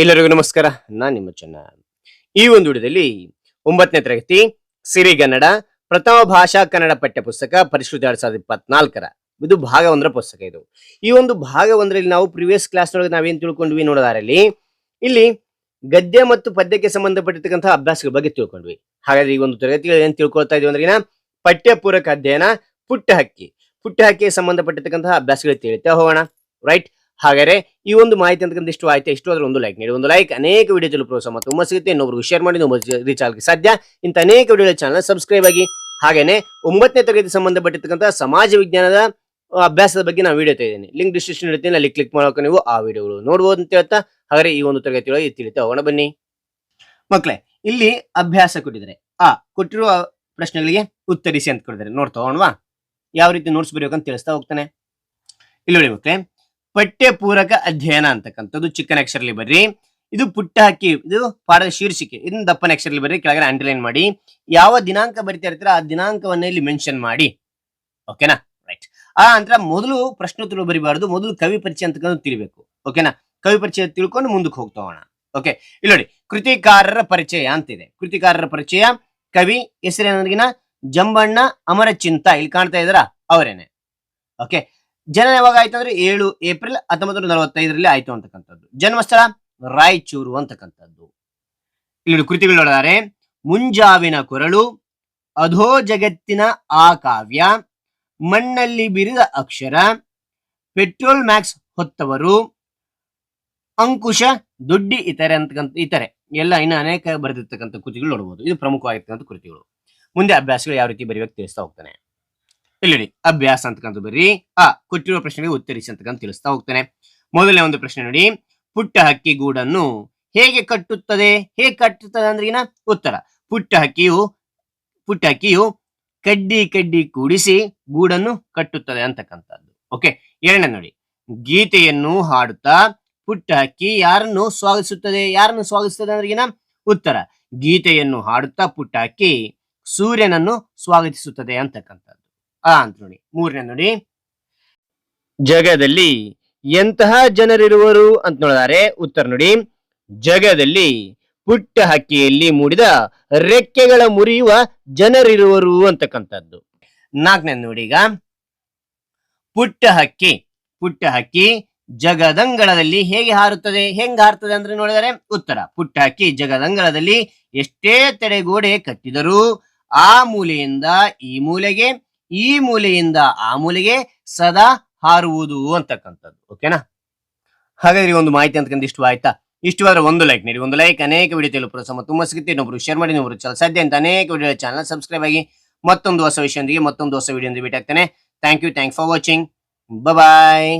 ಎಲ್ಲರಿಗೂ ನಮಸ್ಕಾರ. ನಾನು ನಿಮ್ಮ ಚೆನ್ನ. ಈ ಒಂದು ವಿಡಿಯೋದಲ್ಲಿ ಒಂಬತ್ತನೇ ತರಗತಿ ಸಿರಿಗನ್ನಡ ಪ್ರಥಮ ಭಾಷಾ ಕನ್ನಡ ಪಠ್ಯ ಪುಸ್ತಕ ಪರಿಷ್ಕೃತ ಎರಡ್ ಸಾವಿರದ ಇಪ್ಪತ್ನಾಲ್ಕರ. ಇದು ಭಾಗ ಒಂದರ ಪುಸ್ತಕ ಇದು. ಈ ಒಂದು ಭಾಗ ಒಂದರಲ್ಲಿ ನಾವು ಪ್ರಿವಿಯಸ್ ಕ್ಲಾಸ್ ನೊಳಗೆ ನಾವೇನ್ ತಿಳ್ಕೊಂಡ್ವಿ ನೋಡೋದಾರಲ್ಲಿ, ಇಲ್ಲಿ ಗದ್ಯ ಮತ್ತು ಪದ್ಯಕ್ಕೆ ಸಂಬಂಧಪಟ್ಟಿರ್ತಕ್ಕಂತಹ ಅಭ್ಯಾಸಗಳ ಬಗ್ಗೆ ತಿಳ್ಕೊಂಡ್ವಿ. ಹಾಗಾದ್ರೆ ಈ ಒಂದು ತರಗತಿಗಳು ಏನು ತಿಳ್ಕೊಳ್ತಾ ಇದೀವಿ ಅಂದ್ರೆ ಪಠ್ಯ ಪೂರಕ ಅಧ್ಯಯನ, ಪುಟ್ಟ ಹಕ್ಕಿ. ಪುಟ್ಟ ಹಕ್ಕಿಗೆ ಸಂಬಂಧಪಟ್ಟಿರ್ತಕ್ಕಂತಹ ಅಭ್ಯಾಸಗಳು ತಿಳಿತಾ ಹೋಗೋಣ. ರೈಟ್ ಹಾಗಾದ್ರೆ ಈ ಒಂದು ಮಾಹಿತಿ ಅಂತಕ್ಕಂಥ ಇಷ್ಟು ಆಯ್ತು? ಇಷ್ಟು ಆದ್ರೆ ಒಂದು ಲೈಕ್ ನೀಡಿ. ಒಂದು ಲೈಕ್ ಅನೇಕ ವಿಡಿಯೋ ಪ್ರೋತ್ಸಾಹ ತುಂಬ ಸಿಗುತ್ತೆ ಇನ್ನೊಬ್ರಿಗೆ ಶೇರ್ ಮಾಡಿ ರೀಚ್ ಆಗಲಿಕ್ಕೆ ಸಾಧ್ಯ. ಇಂಥ ಅನೇಕ ವಿಡಿಯೋ ಚಾನಲ್ ಸಬ್ಸ್ಕ್ರೈಬ್ ಆಗಿ. ಹಾಗೇನೆ ಒಂಬತ್ತನೇ ತರಗತಿ ಸಂಬಂಧಪಟ್ಟಿರ್ತಕ್ಕಂಥ ಸಮಾಜ ವಿಜ್ಞಾನದ ಅಭ್ಯಾಸದ ಬಗ್ಗೆ ನಾವು ವಿಡಿಯೋ ತೆಗೆದೇನೆ ಲಿಂಕ್ ಡಿಸ್ಕ್ರಿಪ್ಷನ್ ಇರ್ತೀನಿ ಅಲ್ಲಿ ಕ್ಲಿಕ್ ಮಾಡೋಕೆ ನೀವು ಆ ವಿಡಿಯೋಗಳು ನೋಡ್ಬೋದು ಅಂತ ಹೇಳ್ತಾ, ಹಾಗಾದ್ರೆ ಈ ಒಂದು ತರಗತಿಯೊಳಗೆ ತಿಳಿತಾ ಹೋಗೋಣ. ಬನ್ನಿ. ಮಕ್ಕಳೇ ಇಲ್ಲಿ ಅಭ್ಯಾಸ ಕೊಟ್ಟಿದ್ದಾರೆ. ಆ, ಕೊಟ್ಟಿರುವ ಪ್ರಶ್ನೆಗಳಿಗೆ ಉತ್ತರಿಸಿ ಅಂತ ಕೊಟ್ಟಿದ್ದಾರೆ. ನೋಡ್ತಾ ಹೋಗೋಣವಾ? ಯಾವ ರೀತಿ ನೋಟ್ಸ್ ಬರೆಯೋಕಂತ ತಿಳಿಸ್ತಾ ಹೋಗ್ತಾನೆ. ಇಲ್ಲಿ ನೋಡಿ ಮಕ್ಕಳೇ ಪಠ್ಯ ಪೂರಕ ಅಧ್ಯಯನ ಅಂತಕ್ಕಂಥದ್ದು ಚಿಕ್ಕ ಅಕ್ಷರಲ್ಲಿ ಬರ್ರಿ. ಇದು ಪುಟ್ಟ ಹಕ್ಕಿ ಇದು ಪಾಠದ ಶೀರ್ಷಿಕೆ. ಇದನ್ನ ದಪ್ಪನ ಅಕ್ಷರಲ್ಲಿ ಬರ್ರಿ, ಕೆಳಗಡೆ ಅಂಡರ್ಲೈನ್ ಮಾಡಿ. ಯಾವ ದಿನಾಂಕ ಬರಿತಾ ಇರ್ತೀರ ಆ ದಿನಾಂಕವನ್ನ ಇಲ್ಲಿ ಮೆನ್ಷನ್ ಮಾಡಿ. ಓಕೆನಾ ರೈಟ್ ಆ ನಂತರ ಮೊದಲು ಪ್ರಶ್ನೋತ್ತರ ಬರಿಬಾರ್ದು, ಮೊದಲು ಕವಿ ಪರಿಚಯ ಅಂತಕ್ಕಂಥ ತಿಳಿಬೇಕು. ಓಕೆನಾ ಕವಿ ಪರಿಚಯ ತಿಳ್ಕೊಂಡು ಮುಂದಕ್ಕೆ ಹೋಗ್ತಾ ಹೋಗೋಣ. ಓಕೆ ಇಲ್ಲಿ ನೋಡಿ, ಕೃತಿಕಾರರ ಪರಿಚಯ ಅಂತ ಇದೆ ಕೃತಿಕಾರರ ಪರಿಚಯ, ಕವಿ ಹೆಸರೇನಗಿನ ಜಂಬಣ್ಣ ಅಮರ ಚಿಂತ ಇಲ್ಲಿ ಕಾಣ್ತಾ ಇದ್ದಾರಾ? ಅವರೇನೆ. ಓಕೆ ಜನನ ಯಾವಾಗ ಆಯ್ತು ಅಂದ್ರೆ ಏಳು ಏಪ್ರಿಲ್ ಹತ್ತೊಂಬತ್ತು ನೂರ ನಲವತ್ತೈದರಲ್ಲಿ ಆಯ್ತು ಅಂತಕ್ಕಂಥದ್ದು. ಜನ್ಮಸ್ಥಳ ರಾಯಚೂರು ಅಂತಕ್ಕಂಥದ್ದು. ಇಲ್ಲಿ ಕೃತಿಗಳು ನೋಡಿದರೆ. ಮುಂಜಾವಿನ ಕೊರಳು, ಅಧೋ ಜಗತ್ತಿನ ಆ ಕಾವ್ಯ, ಮಣ್ಣಲ್ಲಿ ಬಿರಿದ ಅಕ್ಷರ, ಪೆಟ್ರೋಲ್ ಮ್ಯಾಕ್ಸ್ ಹೊತ್ತವರು, ಅಂಕುಶ ದುಡ್ಡಿ ಇತರೆ ಅಂತಕ್ಕಂಥ ಇತರೆ. ಎಲ್ಲ ಇನ್ನು ಅನೇಕ ಬರೆದಿರ್ತಕ್ಕಂಥ ಕೃತಿಗಳು ನೋಡಬಹುದು ಇದು ಪ್ರಮುಖವಾಗಿರ್ತಕ್ಕಂಥ ಕೃತಿಗಳು. ಮುಂದೆ ಅಭ್ಯಾಸಗಳು ಯಾವ ರೀತಿ ಬರೆಯುವಾಗ ತಿಳಿಸ್ತಾ ಹೋಗ್ತಾನೆ. ಇಲ್ಲಿ ನೋಡಿ, ಅಭ್ಯಾಸ ಅಂತಕ್ಕಂಥ ಬರ್ರಿ. ಆ, ಕೊಟ್ಟಿರುವ ಪ್ರಶ್ನೆಗೆ ಉತ್ತರಿಸಿ ಅಂತಕ್ಕಂಥ ತಿಳಿಸ್ತಾ ಹೋಗ್ತೇನೆ. ಮೊದಲನೇ ಒಂದು ಪ್ರಶ್ನೆ ನೋಡಿ, ಪುಟ್ಟ ಹಕ್ಕಿ ಗೂಡನ್ನು ಹೇಗೆ ಕಟ್ಟುತ್ತದೆ? ಹೇಗೆ ಕಟ್ಟುತ್ತದೆ ಅಂದ್ರೆ ಉತ್ತರ. ಪುಟ್ಟ ಹಕ್ಕಿಯು ಪುಟ್ಟ ಹಕ್ಕಿಯು ಕಡ್ಡಿ ಕಡ್ಡಿ ಕೂಡಿಸಿ ಗೂಡನ್ನು ಕಟ್ಟುತ್ತದೆ ಅಂತಕ್ಕಂಥದ್ದು. ಓಕೆ ಎರಡನೇ ನೋಡಿ, ಗೀತೆಯನ್ನು ಹಾಡುತ್ತಾ ಪುಟ್ಟ ಹಕ್ಕಿ ಯಾರನ್ನು ಸ್ವಾಗತಿಸುತ್ತದೆ? ಯಾರನ್ನು ಸ್ವಾಗತಿಸುತ್ತದೆ ಅಂದ್ರೆ ಉತ್ತರ. ಗೀತೆಯನ್ನು ಹಾಡುತ್ತಾ ಪುಟ್ಟ ಹಕ್ಕಿ ಸೂರ್ಯನನ್ನು ಸ್ವಾಗತಿಸುತ್ತದೆ ಅಂತಕ್ಕಂಥದ್ದು. ಆ ಅಂತ ನೋಡಿ ಮೂರನೇ ನೋಡಿ ಜಗದಲ್ಲಿ ಎಂತಹ ಜನರಿರುವರು ಅಂತ ನೋಡಿದಾರೆ ಉತ್ತರ ನೋಡಿ. ಜಗದಲ್ಲಿ ಪುಟ್ಟ ಹಕ್ಕಿಯಲ್ಲಿ ಮೂಡಿದ ರೆಕ್ಕೆಗಳ ಮುರಿಯುವ ಜನರಿರುವರು ಅಂತಕ್ಕಂಥದ್ದು. ನಾಲ್ಕನೇ ನೋಡಿ ಈಗ. ಪುಟ್ಟ ಹಕ್ಕಿ ಪುಟ್ಟ ಹಕ್ಕಿ ಜಗದಂಗಳದಲ್ಲಿ ಹೇಗೆ ಹಾರುತ್ತದೆ, ಹೆಂಗ್ ಹಾರುತ್ತದೆ ಅಂದ್ರೆ ನೋಡಿದರೆ ಉತ್ತರ. ಪುಟ್ಟ ಹಕ್ಕಿ ಜಗದಂಗಳದಲ್ಲಿ ಎಷ್ಟೇ ತಡೆಗೋಡೆ ಕಟ್ಟಿದರೂ ಆ ಮೂಲೆಯಿಂದ ಈ ಮೂಲೆಗೆ ಈ ಮೂಲೆಯಿಂದ ಆ ಮೂಲೆಗೆ ಸದಾ ಹಾರುವುದು ಅಂತಕ್ಕಂಥದ್ದು. ಓಕೆನಾ ಹಾಗಾದ್ರೆ ಒಂದು ಮಾಹಿತಿ ಅಂತಕ್ಕಂಥ ಇಷ್ಟು ಆಯ್ತಾ ಇಷ್ಟು ಆದ್ರೆ ಒಂದು ಲೈಕ್ ನೀಡಿ. ಒಂದು ಲೈಕ್ ಅನೇಕ ವಿಡಿಯೋ ತಲುಪುವ ಸಮ ತುಂಬಾ ಸಿಗುತ್ತೆ. ಇನ್ನೊಬ್ರು ಶೇರ್ ಮಾಡಿ, ಇನ್ನೊಬ್ರು ಚಲ ಸಾಧ್ಯ ಅಂತ ಅನೇಕ ವಿಡಿಯೋ ಚಾನಲ್ ಸಬ್ಸ್ಕ್ರೈಬ್ ಆಗಿ ಮತ್ತೊಂದು ಹೊಸ ವಿಷಯದೊಂದಿಗೆ ಮತ್ತೊಂದು ಹೊಸ ವಿಡಿಯೋ ಭೇಟಿ ಆಗ್ತಾನೆ. Thank you thank for watching bye